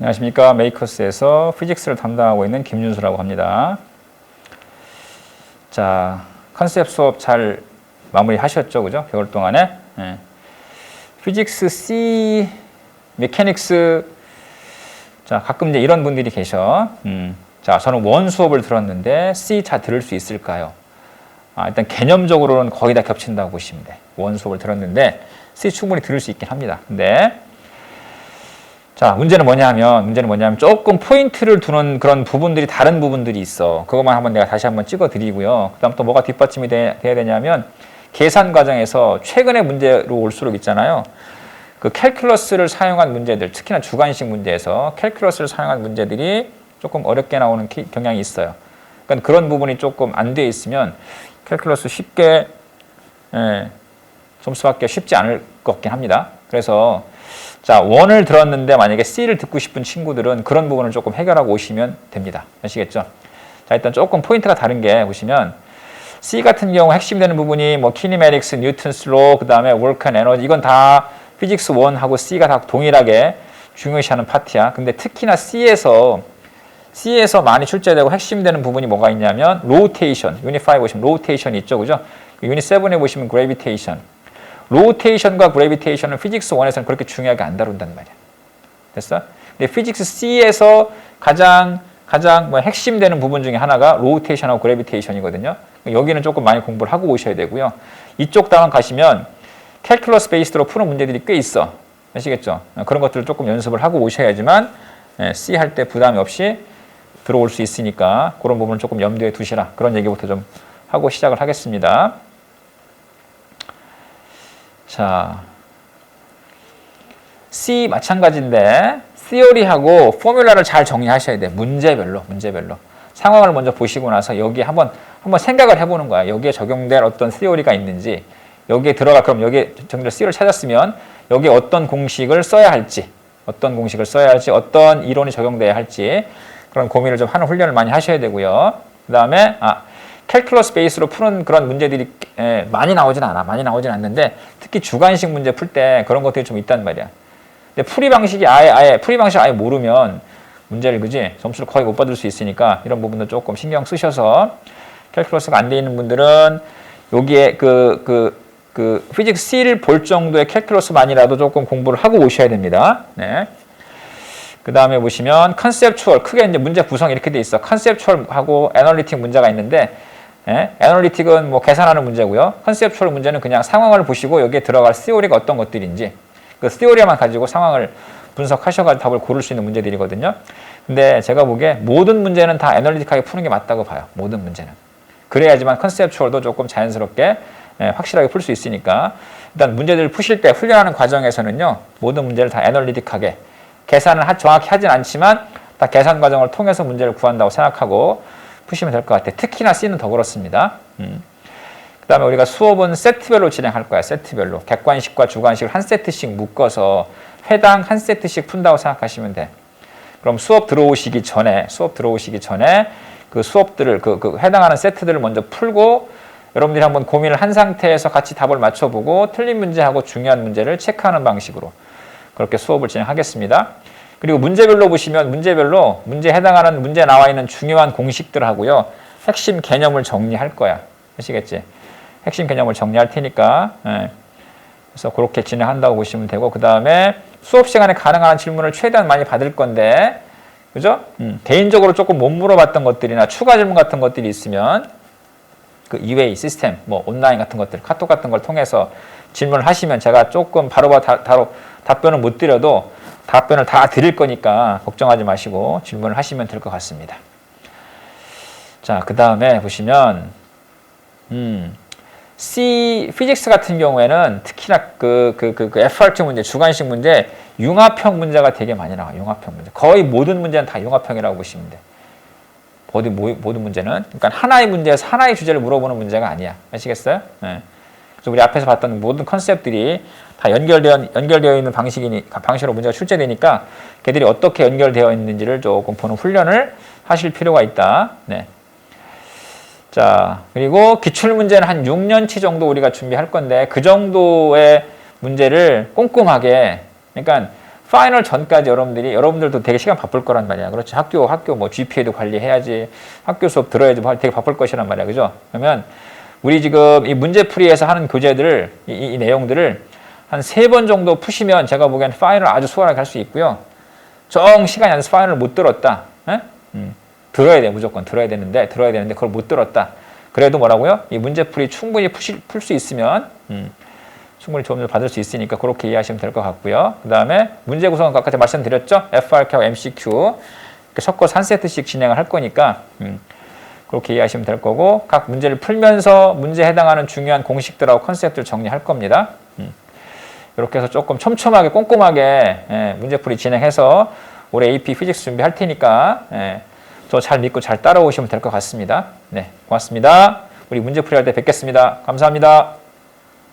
안녕하십니까. 메이커스에서 피직스를 담당하고 있는 김윤수라고 합니다. 자, 컨셉 수업 잘 마무리 하셨죠? 그죠? 겨울 동안에. 예. 피직스 C, 메케닉스. 자, 가끔 이제 이런 분들이 계셔. 음. 자, 저는 원 수업을 들었는데 C 다 들을 수 있을까요? 아, 일단 개념적으로는 거의 다 겹친다고 보시면 돼. 원 수업을 들었는데 C 충분히 들을 수 있긴 합니다. 근데 자, 문제는 뭐냐면, 문제는 뭐냐면, 조금 포인트를 두는 그런 부분들이 다른 부분들이 있어. 그것만 한번 내가 다시 한번 찍어 드리고요. 그 다음 또 뭐가 뒷받침이 돼, 돼야 되냐면, 계산 과정에서 최근의 문제로 올수록 있잖아요. 그 캘큘러스를 사용한 문제들, 특히나 주관식 문제에서 캘큘러스를 사용한 문제들이 조금 어렵게 나오는 키- 경향이 있어요. 그러니까 그런 부분이 조금 안 돼 있으면 캘큘러스 쉽게, 예, 점수 받기 쉽지 않을 것 같긴 합니다. 그래서 자, 원을 들었는데 만약에 C를 듣고 싶은 친구들은 그런 부분을 조금 해결하고 오시면 됩니다. 아시겠죠? 자, 일단 조금 포인트가 다른 게 보시면 C 같은 경우 핵심 되는 부분이 뭐 키니메릭스, 뉴턴스 로, 그다음에 월크 앤 에너지 이건 다 피직스 1하고 C가 다 동일하게 중요시하는 파트야. 근데 특히나 C에서 C에서 많이 출제되고 핵심 되는 부분이 뭐가 있냐면 로테이션. 유닛 5 보시면 로테이션이 있죠. 그죠? 유닛 7에 보시면 그래비테이션. 로테이션과 그래비테이션은 피직스 1에서는 그렇게 중요하게 안 다룬단 말이야. 됐어? 근데 피직스 C에서 가장 가장 뭐 핵심 되는 부분 중에 하나가 로테이션하고 그래비테이션이거든요. 여기는 조금 많이 공부를 하고 오셔야 되고요. 이쪽 다음 가시면 캘큘러스 베이스로 푸는 문제들이 꽤 있어. 아시겠죠? 그런 것들을 조금 연습을 하고 오셔야지만 예, C 할 때 부담이 없이 들어올 수 있으니까 그런 부분을 조금 염두에 두시라. 그런 얘기부터 좀 하고 시작을 하겠습니다. 자, C 마찬가지인데 시어리하고 포뮬라를 잘 정리하셔야 돼. 문제별로, 문제별로. 상황을 먼저 보시고 나서 여기에 한번 한번 생각을 해보는 거야. 여기에 적용될 어떤 시어리가 있는지 여기에 들어가 그럼 여기에 정말 C를 찾았으면 여기에 어떤 공식을 써야 할지 어떤 공식을 써야 할지 어떤 이론이 적용돼야 할지 그런 고민을 좀 하는 훈련을 많이 하셔야 되고요. 그 다음에 아 캘큘러스 베이스로 푸는 그런 문제들이 에, 많이 나오진 않아. 많이 나오진 않는데 특히 주관식 문제 풀 때 그런 것들이 좀 있단 말이야. 근데 풀이 방식이 아예 아예 풀이 방식 아예 모르면 문제를 그지 점수를 거의 못 받을 수 있으니까 이런 부분도 조금 신경 쓰셔서 캘큘러스가 안 돼 있는 분들은 여기에 그 그 그 피직스 C를 볼 정도의 캘큘러스만이라도 조금 공부를 하고 오셔야 됩니다. 네. 그 다음에 보시면 컨셉추얼 크게 이제 문제 구성이 이렇게 돼 있어. 컨셉추얼하고 애널리틱 문제가 있는데 예? 애널리틱은 뭐 계산하는 문제고요. 컨셉추얼 문제는 그냥 상황을 보시고 여기에 들어갈 시오리가 어떤 것들인지 그 시오리만 가지고 상황을 분석하셔가지고 답을 고를 수 있는 문제들이거든요. 근데 제가 보기에 모든 문제는 다 애널리틱하게 푸는 게 맞다고 봐요. 모든 문제는. 그래야지만 컨셉추얼도 조금 자연스럽게 예, 확실하게 풀 수 있으니까 일단 문제들을 푸실 때 훈련하는 과정에서는요 모든 문제를 다 애널리틱하게 계산을 하- 정확히 하진 않지만 다 계산 과정을 통해서 문제를 구한다고 생각하고 푸시면 될 것 같아요. 특히나 C는 더 그렇습니다. 음. 그 다음에 우리가 수업은 세트별로 진행할 거야. 세트별로. 객관식과 주관식을 한 세트씩 묶어서 회당 한 세트씩 푼다고 생각하시면 돼. 그럼 수업 들어오시기 전에 수업 들어오시기 전에 그 수업들을 그, 그 해당하는 세트들을 먼저 풀고 여러분들이 한번 고민을 한 상태에서 같이 답을 맞춰보고 틀린 문제하고 중요한 문제를 체크하는 방식으로 그렇게 수업을 진행하겠습니다. 그리고 문제별로 보시면 문제별로 문제에 해당하는 문제 나와 있는 중요한 공식들하고요. 핵심 개념을 정리할 거야. 아시겠지? 핵심 개념을 정리할 테니까 예. 그래서 그렇게 진행한다고 보시면 되고 그 다음에 수업 시간에 가능한 질문을 최대한 많이 받을 건데 그죠? 음, 개인적으로 조금 못 물어봤던 것들이나 추가 질문 같은 것들이 있으면 그 이웨이 시스템, 뭐 온라인 같은 것들, 카톡 같은 걸 통해서 질문을 하시면 제가 조금 바로바로 다, 바로 답변을 못 드려도 답변을 다 드릴 거니까 걱정하지 마시고 질문을 하시면 될 것 같습니다. 자, 그 다음에 보시면 음, C 피직스 같은 경우에는 특히나 그, 그, 그, 그 FRT 문제, 주관식 문제, 융합형 문제가 되게 많이 나와요. 융합형 문제. 거의 모든 문제는 다 융합형이라고 보시면 돼. 모든, 모- 모든 문제는. 그러니까 하나의 문제에서 하나의 주제를 물어보는 문제가 아니야. 아시겠어요? 네. 그래서 우리 앞에서 봤던 모든 컨셉들이 다 연결되어, 연결되어 있는 방식이니, 방식으로 문제가 출제되니까 걔들이 어떻게 연결되어 있는지를 조금 보는 훈련을 하실 필요가 있다. 네. 자, 그리고 기출 문제는 한 6년치 정도 우리가 준비할 건데 그 정도의 문제를 꼼꼼하게 그러니까 파이널 전까지 여러분들이 여러분들도 되게 시간 바쁠 거란 말이야. 그렇지. 학교 학교 뭐 GPA도 관리해야지. 학교 수업 들어야지. 뭐 되게 바쁠 것이란 말이야. 그죠? 그러면 우리 지금 이 문제풀이에서 하는 교재들을 이, 이- 이 내용들을 한 세 번 정도 푸시면 제가 보기엔 파이널 아주 수월하게 할 수 있고요. 정 시간이 안 돼서 파이널을 못 들었다. 에? 음, 들어야 돼. 무조건 들어야 되는데 들어야 되는데 그걸 못 들었다. 그래도 뭐라고요? 이 문제풀이 충분히 풀 수 있으면 음, 충분히 도움을 받을 수 있으니까 그렇게 이해하시면 될 것 같고요. 그 다음에 문제 구성은 아까 말씀드렸죠? FRQ하고 MCQ 섞어서 한 세트씩 진행을 할 거니까 음, 그렇게 이해하시면 될 거고 각 문제를 풀면서 문제에 해당하는 중요한 공식들하고 컨셉들 정리할 겁니다. 음. 이렇게 해서 조금 촘촘하게 꼼꼼하게 예, 문제풀이 진행해서 올해 AP 피직스 준비할 테니까 예, 저잘 믿고 잘 따라오시면 될 것 같습니다. 네, 고맙습니다. 우리 문제풀이 할 때 뵙겠습니다. 감사합니다.